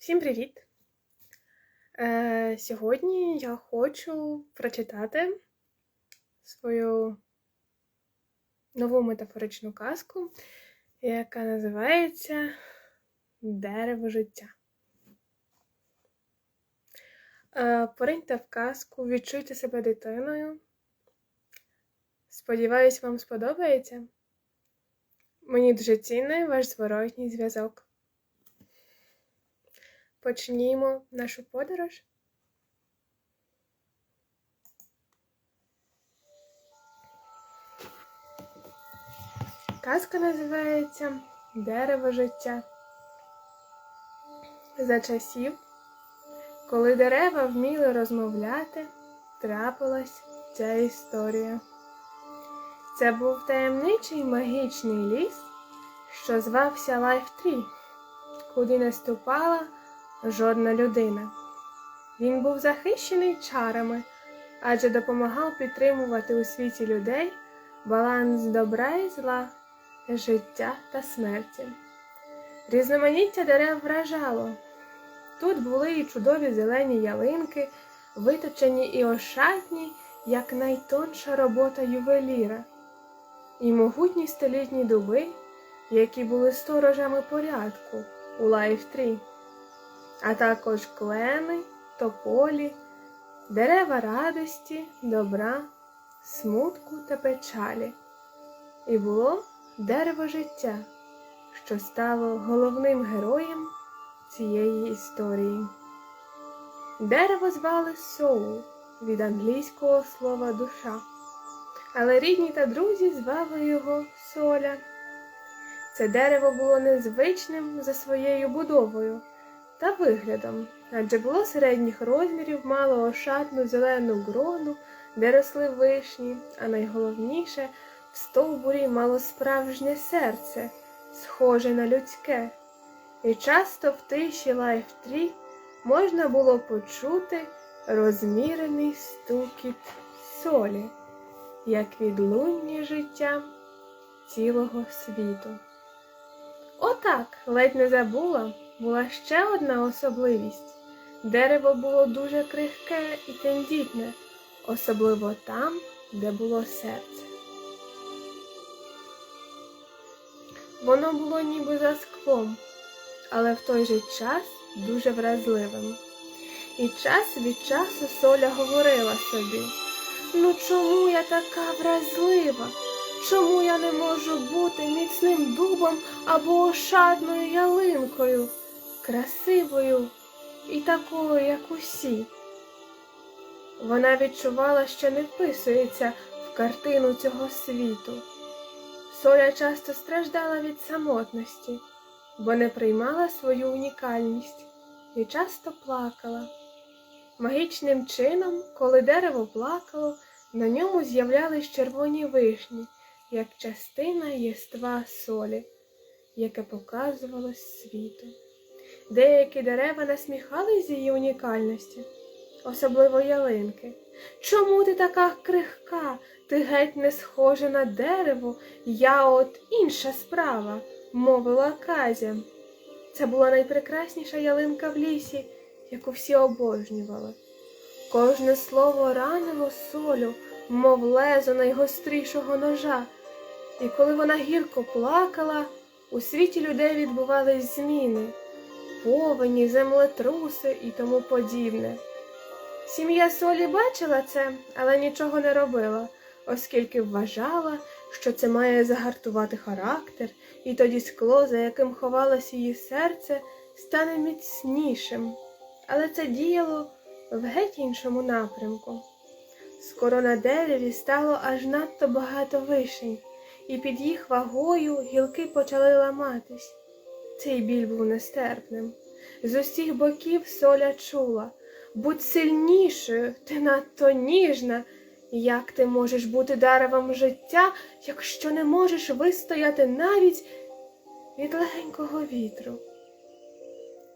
Всім привіт! Е, сьогодні я хочу прочитати свою нову метафоричну казку, яка називається Дерево життя. Е, пориньте в казку, відчуйте себе дитиною. Сподіваюсь, вам сподобається. Мені дуже цінний ваш зворотній зв'язок. Почнімо нашу подорож. Казка називається Дерево життя. За часів, коли дерева вміли розмовляти, трапилась ця історія. Це був таємничий магічний ліс, що звався Лайфтрі, куди не ступала жодна людина. Він був захищений чарами, адже допомагав підтримувати у світі людей баланс добра і зла, життя та смерті. Різноманіття дерев вражало. Тут були і чудові зелені ялинки, виточені і ошатні, як найтонша робота ювеліра, і могутні столітні дуби, які були сторожами порядку у лайфтрі а також клени, тополі, дерева радості, добра, смутку та печалі. І було дерево життя, що стало головним героєм цієї історії. Дерево звали Соул від англійського слова душа, але рідні та друзі звали його Соля. Це дерево було незвичним за своєю будовою та виглядом, адже було середніх розмірів, мало ошатну зелену грону, де росли вишні, а найголовніше в стовбурі мало справжнє серце, схоже на людське. І часто в тиші лайфтрі можна було почути розмірений стукіт солі, як відлуння життя цілого світу. Отак ледь не забула була ще одна особливість. Дерево було дуже крихке і тендітне, особливо там, де було серце. Воно було ніби за склом, але в той же час дуже вразливим. І час від часу Соля говорила собі, ну чому я така вразлива? Чому я не можу бути міцним дубом або ошатною ялинкою? Красивою і такою, як усі. Вона відчувала, що не вписується в картину цього світу. Соля часто страждала від самотності, бо не приймала свою унікальність і часто плакала. Магічним чином, коли дерево плакало, на ньому з'являлись червоні вишні, як частина єства солі, яке показувалось світу. Деякі дерева насміхались з її унікальності, особливо ялинки. Чому ти така крихка? Ти геть не схожа на дерево, я от інша справа, мовила Казя. Це була найпрекрасніша ялинка в лісі, яку всі обожнювали. Кожне слово ранило солю, мов лезо найгострішого ножа, і коли вона гірко плакала, у світі людей відбувались зміни повені, землетруси і тому подібне. Сім'я Солі бачила це, але нічого не робила, оскільки вважала, що це має загартувати характер, і тоді скло, за яким ховалось її серце, стане міцнішим. Але це діяло в геть іншому напрямку. Скоро на дереві стало аж надто багато вишень, і під їх вагою гілки почали ламатись. Цей біль був нестерпним. З усіх боків соля чула будь сильнішою, ти надто ніжна. Як ти можеш бути деревом життя, якщо не можеш вистояти навіть від легенького вітру?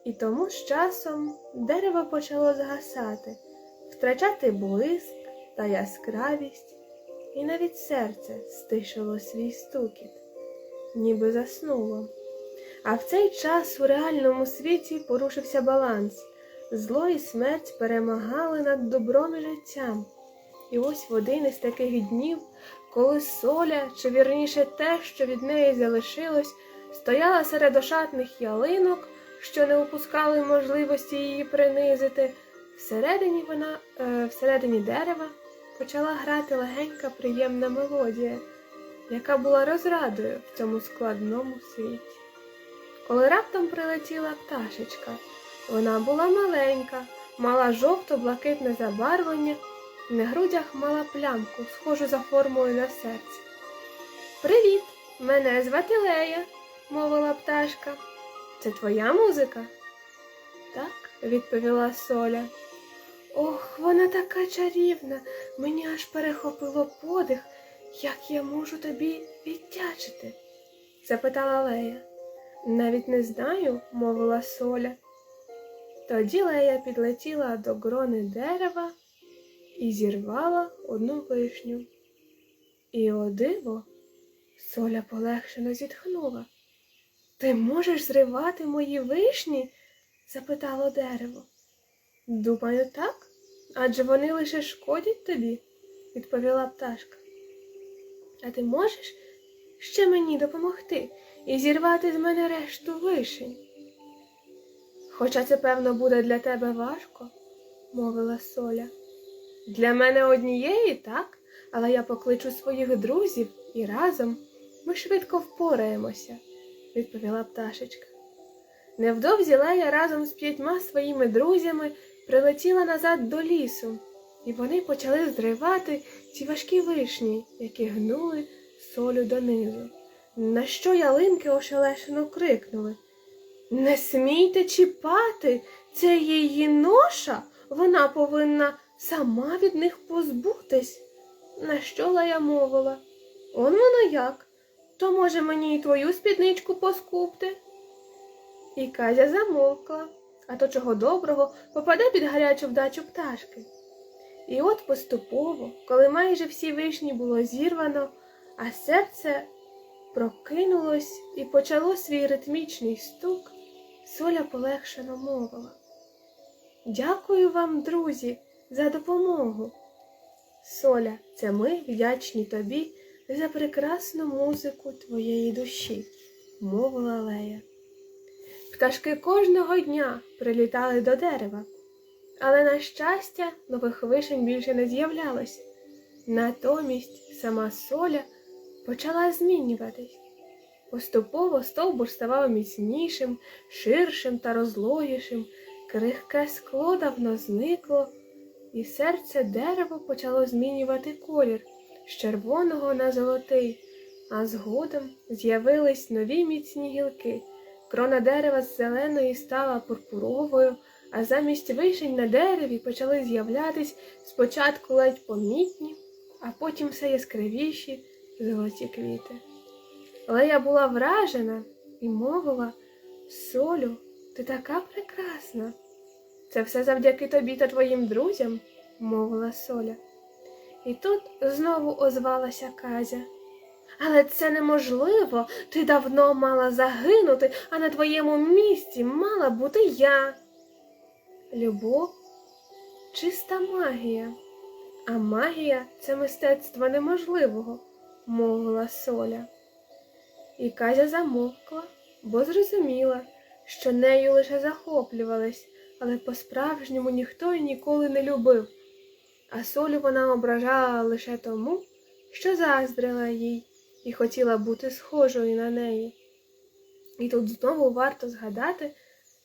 І тому з часом дерево почало згасати, втрачати блиск та яскравість, і навіть серце стишило свій стукіт, ніби заснуло. А в цей час у реальному світі порушився баланс. Зло і смерть перемагали над добром і життям. І ось в один із таких днів, коли соля, чи вірніше те, що від неї залишилось, стояла серед ошатних ялинок, що не упускали можливості її принизити, всередині вона, е, всередині дерева почала грати легенька приємна мелодія, яка була розрадою в цьому складному світі. Коли раптом прилетіла пташечка, вона була маленька, мала жовто-блакитне забарвлення, на грудях мала плямку, схожу за формою на серці. Привіт, мене звати Лея, мовила пташка. Це твоя музика? Так, відповіла Соля. Ох, вона така чарівна, мені аж перехопило подих, як я можу тобі віддячити? запитала Лея. Навіть не знаю, мовила Соля. Тоді Лея підлетіла до грони дерева і зірвала одну вишню. І о диво, Соля полегшено зітхнула. Ти можеш зривати мої вишні? запитало дерево. Думаю, так, адже вони лише шкодять тобі, відповіла пташка. А ти можеш ще мені допомогти і зірвати з мене решту вишень? Хоча це, певно, буде для тебе важко, мовила Соля. Для мене однієї так, але я покличу своїх друзів і разом ми швидко впораємося, відповіла пташечка. Невдовзі Лея разом з п'ятьма своїми друзями прилетіла назад до лісу, і вони почали зривати ці важкі вишні, які гнули солю донизу. На що ялинки ошелешено крикнули Не смійте чіпати, це її ноша, вона повинна сама від них позбутись. На що Лея мовила? Он воно як? То, може, мені і твою спідничку поскупти? І Казя замовкла, а то чого доброго попаде під гарячу вдачу пташки. І от поступово, коли майже всі вишні було зірвано, а серце прокинулось і почало свій ритмічний стук, Соля полегшено мовила. Дякую вам, друзі, за допомогу. Соля, це ми вдячні тобі за прекрасну музику твоєї душі, мовила Лея. Пташки кожного дня прилітали до дерева, але, на щастя, нових вишень більше не з'являлось. Натомість сама соля почала змінюватись. Поступово стовбур ставав міцнішим, ширшим та розлогішим, крихке скло давно зникло, і серце дерева почало змінювати колір з червоного на золотий, а згодом з'явились нові міцні гілки. Крона дерева з зеленої стала пурпуровою, а замість вишень на дереві почали з'являтись спочатку ледь помітні, а потім все яскравіші золоті квіти. Лея була вражена і мовила Солю, ти така прекрасна. Це все завдяки тобі та твоїм друзям, мовила Соля. І тут знову озвалася Казя. Але це неможливо. Ти давно мала загинути, а на твоєму місці мала бути я. Любов чиста магія, а магія це мистецтво неможливого, мовила Соля. І Казя замовкла, бо зрозуміла, що нею лише захоплювались, але по-справжньому ніхто й ніколи не любив. А солю вона ображала лише тому, що заздрила їй і хотіла бути схожою на неї. І тут знову варто згадати,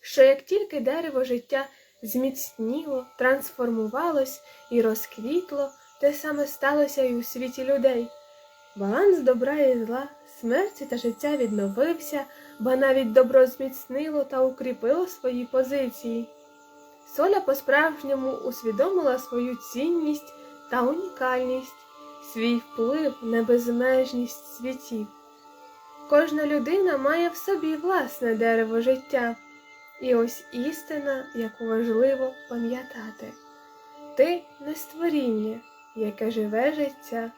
що як тільки дерево життя зміцніло, трансформувалось і розквітло, те саме сталося і у світі людей. Баланс добра і зла, смерті та життя відновився, ба навіть добро зміцнило та укріпило свої позиції. Соля по-справжньому усвідомила свою цінність та унікальність, свій вплив на безмежність світів. Кожна людина має в собі власне дерево життя, і ось істина, яку важливо пам'ятати. Ти не створіння, яке живе життя,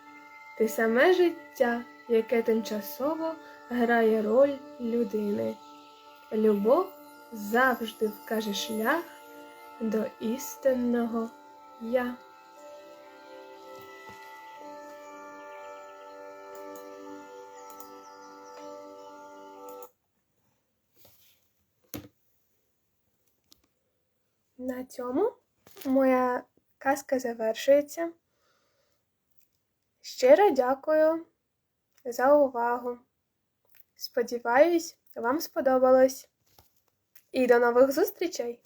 ти саме життя, яке тимчасово грає роль людини. Любов завжди вкаже шлях до істинного я. На цьому моя казка завершується. Щиро дякую за увагу. Сподіваюсь, вам сподобалось. І до нових зустрічей!